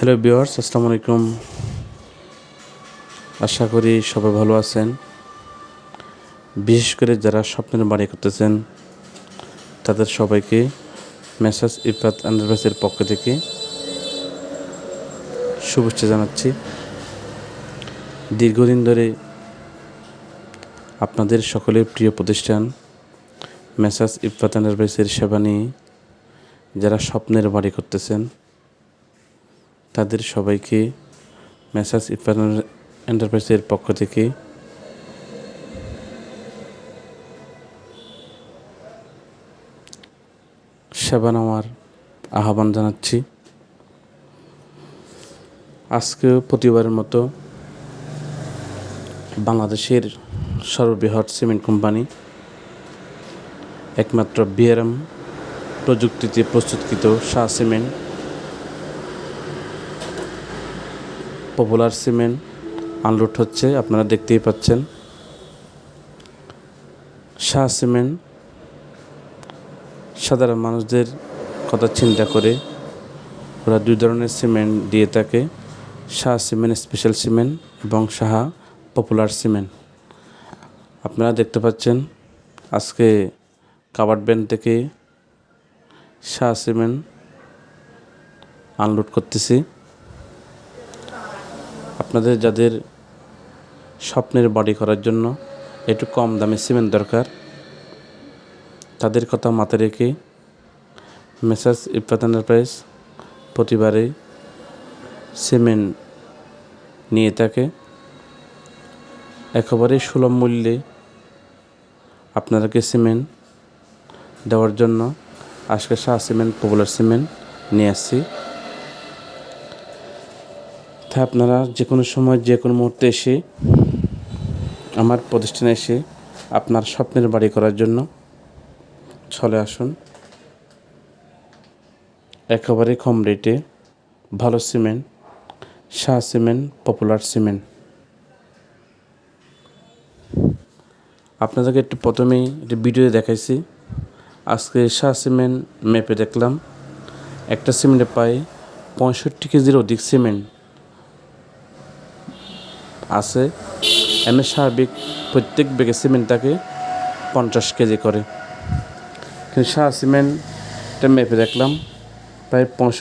Hello বিওয়ার্স আসসালামু আলাইকুম আশা করি সবাই ভালো আছেন। বিশেষ করে যারা স্বপ্নের বাড়ি করতেছেন, তাদের সবাইকে মেসাজ ইফাত আন্ডারভাইসের পক্ষ থেকে শুভেচ্ছা জানাচ্ছি। দীর্ঘদিন ধরে আপনাদের সকলের প্রিয় প্রতিষ্ঠান মেসাজ ইফাত এন্টারপ্রাইজের সেবা নিয়ে যারা স্বপ্নের বাড়ি করতেছেন তাদের সবাইকে মেসাজ ইফান এন্টারপ্রাইজের পক্ষ থেকে সেবা নেওয়ার আহ্বান জানাচ্ছি। আজকে প্রতিবারের মতো বাংলাদেশের সর্ববৃহৎ সিমেন্ট কোম্পানি, একমাত্র বিআরএম প্রযুক্তিতে প্রস্তুতকৃত Shah cement popular cement unload হচ্ছে, আপনারা দেখতেই পাচ্ছেন। শাহ সিমেন্ট সাধারণ মানুষদের কথা চিন্তা করে ওরা দুই ধরনের সিমেন্ট দিয়ে থাকে, শাহ সিমেন্ট স্পেশাল সিমেন্ট এবং সাহা পপুলার সিমেন্ট আপনারা দেখতে পাচ্ছেন, আজকে কাবার্ড ব্যান্ড থেকে শাহ সিমেন্ট আনলোড করতেছি। আপনাদের যাদের স্বপ্নের বাড়ি করার জন্য একটু কম দামে সিমেন্ট দরকার, তাদের কথা মাথায় রেখে মেসাজ ইফাত এন্টারপ্রাইজ প্রতিবারে সিমেন্ট নিয়ে থাকে। একেবারে সুলভ মূল্যে আপনাদেরকে সিমেন্ট দেওয়ার জন্য আজকে শাহ সিমেন্ট, পপুলার সিমেন্ট নিয়ে আসছি। তাই আপনারা যে কোনো সময় যে কোনো মুহূর্তে এসে আমার প্রতিষ্ঠানে এসে আপনার স্বপ্নের বাড়ি করার জন্য চলে আসুন। একেবারে কম রেটে ভালো cement, Shah cement, popular cement. আপনাদেরকে একটু প্রথমেই একটি ভিডিও দেখাইছি। আজকে শাহ সিমেন্ট ম্যাপে দেখলাম। একটা সিমেন্টে পাই পঁয়ষট্টি কেজির অধিক সিমেন্ট আছে। এমনি স্বাভাবিক প্রত্যেক বেগে সিমেন্টটাকে পঞ্চাশ কেজি করে। কিন্তু সারা সিমেন্টটা মেপে দেখলাম, প্রায় পঁয়ষট্টি